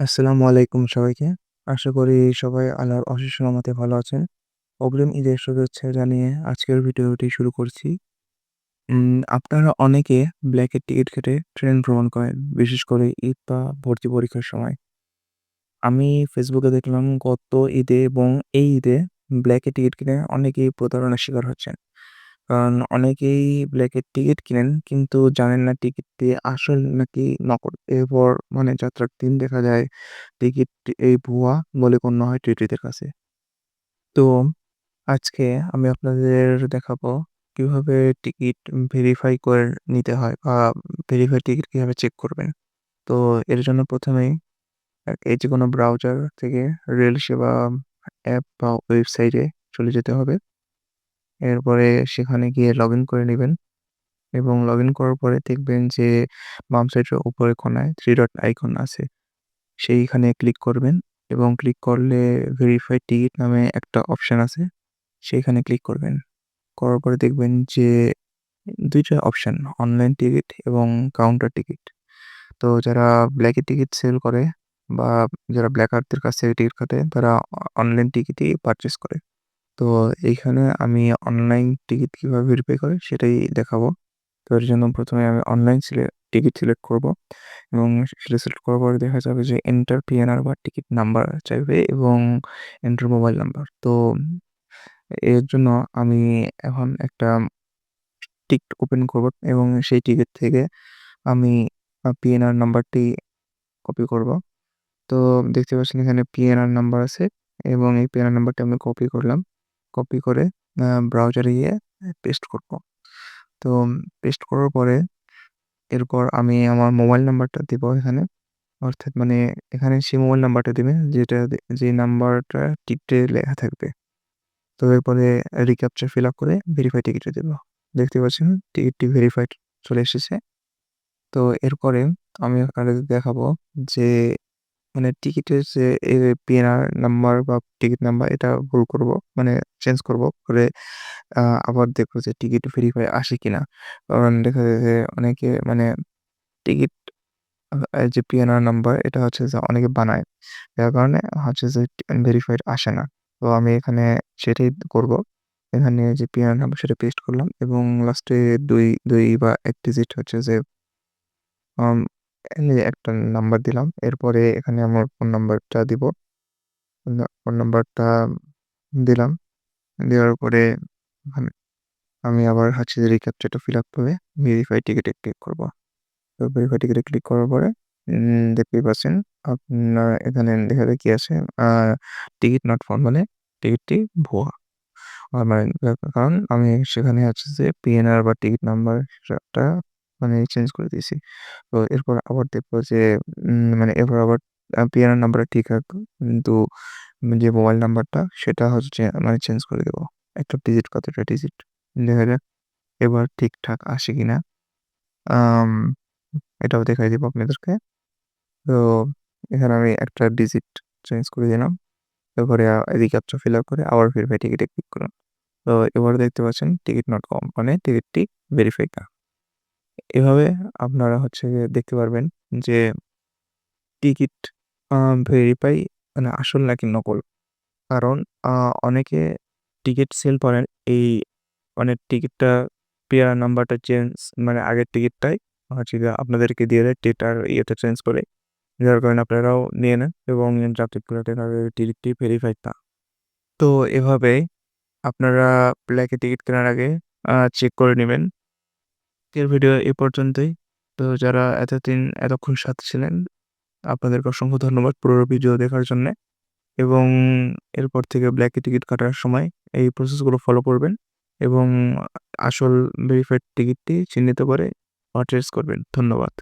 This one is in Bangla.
আসসালামু আলাইকুম সবাইকে। আশা করি সবাই আল্লাহর অশেষ রহমতে ভালো আছেন। অগ্রিম ঈদের শুভেচ্ছা জানিয়ে আজকের ভিডিওটি শুরু করছি। আপনারা অনেকে ব্ল্যাকের টিকিট কেটে ট্রেন ভ্রমণ করেন, বিশেষ করে ঈদ বা ভর্তি পরীক্ষার সময়। আমি ফেসবুকে দেখলাম গত ঈদে এবং এই ঈদে ব্ল্যাকে টিকিট কিনে অনেকেই প্রতারণার শিকার হচ্ছেন। কারণ অনেকেই ব্ল্যাকের টিকিট কিনেন কিন্তু জানেন না টিকিটটি আসল নাকি নকল। এরপর মানে যাত্রার দিন দেখা যায় টিকিট এই ভুয়া বলে গণ্য হয় টিটিদের কাছে। তো আজকে আমি আপনাদের দেখাবো কীভাবে টিকিট ভেরিফাই করে নিতে হয় বা ভেরিফাই টিকিট কীভাবে চেক করবেন। তো এর জন্য প্রথমেই এই যে কোনো ব্রাউজার থেকে রেল সেবা অ্যাপ বা ওয়েবসাইটে চলে যেতে হবে। এরপরে সেখানে গিয়ে লগইন করে নেবেন এবং লগ ইন করার পরে দেখবেন যে, বাম সাইডের উপরে কোনায় থ্রি ডট আইকন আছে। সেইখানে ক্লিক করবেন এবং ক্লিক করলে ভেরিফাই টিকিট নামে একটা অপশান আছে। সেইখানে ক্লিক করবেন। করার পরে দেখবেন যে ২ টা অপশন অনলাইন টিকিট এবং কাউন্টার টিকিট। তো যারা ব্ল্যাকে টিকিট সেল করে বা যারা ব্ল্যাকারদের কাছ থেকে টিকিট কাটে, তারা অনলাইন টিকিটই পারচেস করে। তো এইখানে আমি অনলাইন টিকিট কীভাবে ভেরিফাই করে সেটাই দেখাবো। তো এর জন্য প্রথমে আমি অনলাইন টিকিট সিলেক্ট করব এবং সেটা সিলেক্ট করার পরে দেখা যাবে যে এন্টার পিএনআর বা টিকিট নাম্বার চাইবে এবং এন্টার মোবাইল নাম্বার। তো এর জন্য আমি এখন একটা টিকিট ওপেন করব এবং সেই টিকিট থেকে আমি পিএনআর নাম্বারটি কপি করব। তো দেখতে পাচ্ছেন এখানে পিএনআর নাম্বার আছে এবং এই পিএনআর নাম্বারটা আমি কপি করলাম। কপি করে ব্রাউজারে গিয়ে পেস্ট করব। তো পেস্ট করার পরে এরপর আমি আমার মোবাইল নাম্বারটা দিব এখানে। অর্থাৎ মানে এখানে সেই মোবাইল নাম্বারটা দিবেন যেটা যে নাম্বারটা টিকিটে লেখা থাকবে। তো এরপরে রিক্যাপচা ফিল আপ করে ভেরিফাই টিকিটে দেবো দেখতে পাচ্ছেন টিকিটটি ভেরিফাইড চলে এসেছে। তো এরপরে আমি আপনাদের দেখাবো যে মানে টিকিটের যে পিএনআর নাম্বার বা টিকিট নাম্বার এটা ভুল করব। মানে চেঞ্জ করব। করে আবার দেখব যে টিকিট ভেরিফাই আসে কিনা। কারণ দেখা যায় যে অনেকে মানে টিকিট যে পিএনআর নাম্বার এটা হচ্ছে যে অনেকে বানায়। যার কারণে হচ্ছে যে ভেরিফাইড আসে না। তো আমি এখানে সেটাই করব। এখানে যে পিএনআর নাম্বার সেটা পেস্ট করলাম এবং লাস্টে ২, ২ বা এক ডিজিট হচ্ছে যে একটা নাম্বার দিলাম। এরপরে এখানে আমার ফোন নাম্বারটা দিব। ফোন নাম্বারটা দিলাম। দেওয়ার পরে এখানে আমি আবার হচ্ছে যে রিক্যাপচাটা ফিল আপ করে ভেরিফাই টিকিটে ক্লিক করব। তো ভেরিফাই টিকিটে ক্লিক করার পরে দেখতেই পাচ্ছেন আপনার এখানে দেখা যায় কি আছে টিকিট নট ফাউন্ড মানে টিকিটটি ভুয়া। কারণ আমি সেখানে হচ্ছে যে পিএনআর বা টিকিট নাম্বার সেটা মানে চেঞ্জ করে দিয়েছি। তো এরপর আবার দেখব যে মানে এরপর আবার আ নাম্বারটা ঠিক রাখব। কিন্তু যে মোবাইল নাম্বারটা সেটা হচ্ছে মানে চেঞ্জ করে দেবো একটা ডিজিট কতটা ডিজিট দেখা যাক, এবার ঠিকঠাক আসে কিনা। আম, এটাও দেখাই দিব আপনাদেরকে। তো এখানে আমি একটা ডিজিট চেঞ্জ করে দিলাম। এরপরে আ রিক্যাপচা ফিল আপ করে আবার ভেরিফাই টিকিটে ক্লিক করলাম। তো এবার দেখতে পাচ্ছেন টিকিট নট কম মানে টিকিটটি ভেরিফাইড না। এভাবে আপনারা হচ্ছে গিয়ে দেখতে পারবেন যে টিকিট ভেরিফাই মানে আসল নাকি নকল। কারণ অনেকে টিকিট সেল করেন এই মানে টিকিটটা পিআর নাম্বারটা চেঞ্জ মানে আগের টিকিটটাই হচ্ছে আপনাদেরকে দিয়ে দেয় ডেটার ইয়েটা চেঞ্জ করে। যার কারণে আপনারাও নিয়ে নেন এবং যায় টিকিটটি ভেরিফাই না। তো এভাবে আপনারা ব্ল্যাকে টিকিট কেনার আগে চেক করে নিবেন। আজকের ভিডিও এ পর্যন্তই। তো যারা এতদিন এতক্ষণ সাথে ছিলেন, আপনাদেরকে অসংখ্য ধন্যবাদ পুরো ভিডিও দেখার জন্যে। এবং এরপর থেকে ব্ল্যাকে টিকিট কাটার সময় এই প্রসেসগুলো ফলো করবেন এবং আসল ভেরিফাইড টিকিটটি চিহ্নিত করে পারচেস করবেন। ধন্যবাদ।